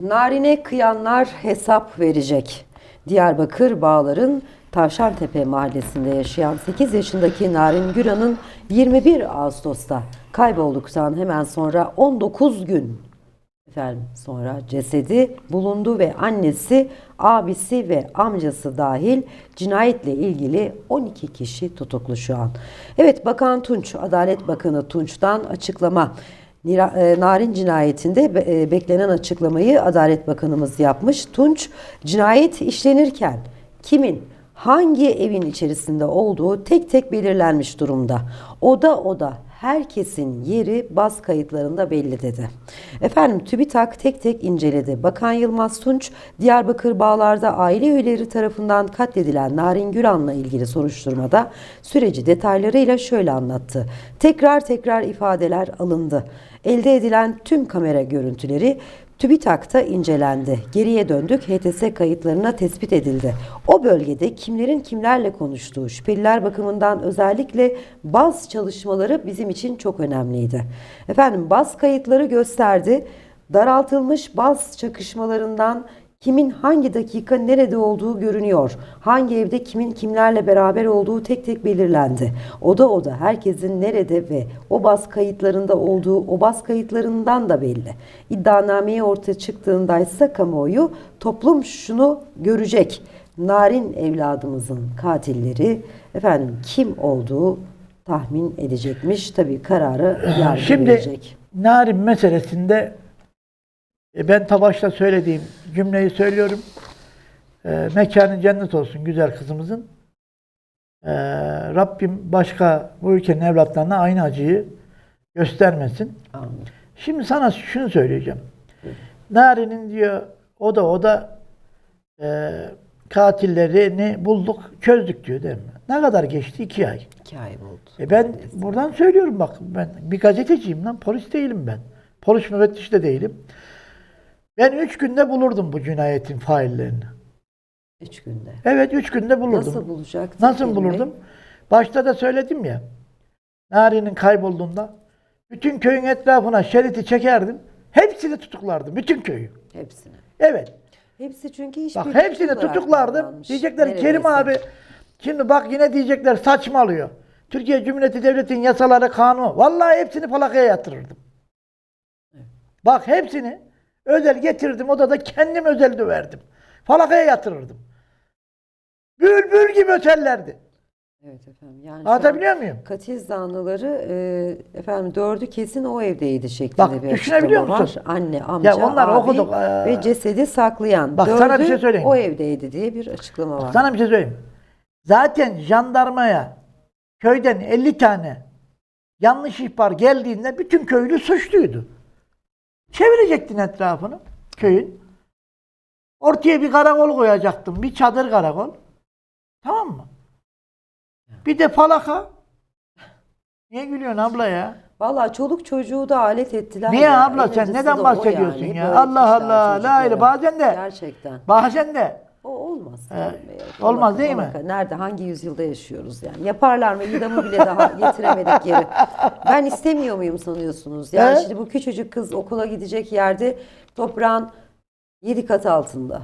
Narine kıyanlar hesap verecek. Diyarbakır Bağlar'ın Tavşantepe mahallesinde yaşayan 8 yaşındaki Narin Güran'ın 21 Ağustos'ta kaybolduktan hemen sonra 19 gün efendim sonra cesedi bulundu ve annesi, abisi ve amcası dahil cinayetle ilgili 12 kişi tutuklu şu an. Evet Bakan Tunç, Adalet Bakanı Tunç'tan açıklama. E, Narin cinayetinde e, beklenen açıklamayı Adalet Bakanımız yapmış. Tunç cinayet işlenirken kimin hangi evin içerisinde olduğu tek tek belirlenmiş durumda. Oda oda herkesin yeri baz kayıtlarında belli dedi. Efendim TÜBİTAK tek tek inceledi. Bakan Yılmaz Tunç, Diyarbakır Bağlar'da aile üyeleri tarafından katledilen Narin Güran'la ilgili soruşturmada süreci detaylarıyla şöyle anlattı. Tekrar tekrar ifadeler alındı. Elde edilen tüm kamera görüntüleri TÜBİTAK'ta incelendi. Geriye döndük. HTS kayıtlarına tespit edildi. O bölgede kimlerin kimlerle konuştuğu, şüpheliler bakımından özellikle baz çalışmaları bizim için çok önemliydi. Efendim baz kayıtları gösterdi. Daraltılmış baz çakışmalarından kimin hangi dakika nerede olduğu görünüyor. Hangi evde kimin kimlerle beraber olduğu tek tek belirlendi. Oda oda herkesin nerede ve o baz kayıtlarında olduğu o baz kayıtlarından da belli. İddianameye ortaya çıktığındaysa kamuoyu toplum şunu görecek. Narin evladımızın katilleri efendim kim olduğu tahmin edecekmiş. Tabii kararı yargı Şimdi verecek. Narin meselesinde e, ben ta başta söylediğim cümleyi söylüyorum. E, mekanı cennet olsun güzel kızımızın. E, Rabbim başka bu ülkenin evlatlarına aynı acıyı göstermesin. Amin. Şimdi sana şunu söyleyeceğim. Narin'in diyor o da o da e, katillerini bulduk, çözdük diyor değil mi? Ne kadar geçti? İki ay. İki ay oldu. E ben buradan söylüyorum bak ben bir gazeteciyim lan polis değilim ben. Polis müfettiş de değilim. Ben üç günde bulurdum bu cinayetin faillerini. Üç günde. Evet üç günde bulurdum. Nasıl bulacaktık? Nasıl bulurdum? Başta da söyledim ya. Nari'nin kaybolduğunda bütün köyün etrafına şeriti çekerdim. Hepsini tutuklardım. Bütün köyü. Hepsini. Evet. Hepsi çünkü hiç Bak hepsini tutuklardım. Diyecekler Kerim abi şimdi bak yine diyecekler saçmalıyor. Türkiye Cumhuriyeti Devleti'nin yasaları, kanunu. Vallahi hepsini falakaya yatırırdım. Bak hepsini özel getirdim odada kendim özel döverdim. Falakaya yatırırdım. Bülbül gibi öterlerdi. Evet efendim. Yani Anlatabiliyor muyum? Katil zanlıları e, efendim dördü kesin o evdeydi şeklinde Bak, bir düşünebiliyor açıklama musun? var. Anne, amca, onları abi okuduk, ee. ve cesedi saklayan. Bak, dördü sana bir şey söyleyeyim. o evdeydi diye bir açıklama var. Sana bir şey söyleyeyim. Zaten jandarmaya köyden 50 tane yanlış ihbar geldiğinde bütün köylü suçluydu. Çevirecektin etrafını köyün. Ortaya bir karakol koyacaktın. Bir çadır karakol. Tamam mı? Bir de falaka. Niye gülüyorsun abla ya? Vallahi çoluk çocuğu da alet ettiler. Niye ya. abla En sen acısı neden o bahsediyorsun yani. ya? Böyle Allah etmişler Allah, la çocuklara. ilahe. Bazen de- Gerçekten. Bazen de O olmaz. Ee, olmaz değil mi? Nerede, hangi yüzyılda yaşıyoruz yani? Yaparlar mı? İdamı bile daha getiremedik geri. Ben istemiyor muyum sanıyorsunuz? Yani He? şimdi bu küçücük kız okula gidecek yerde toprağın yedi kat altında.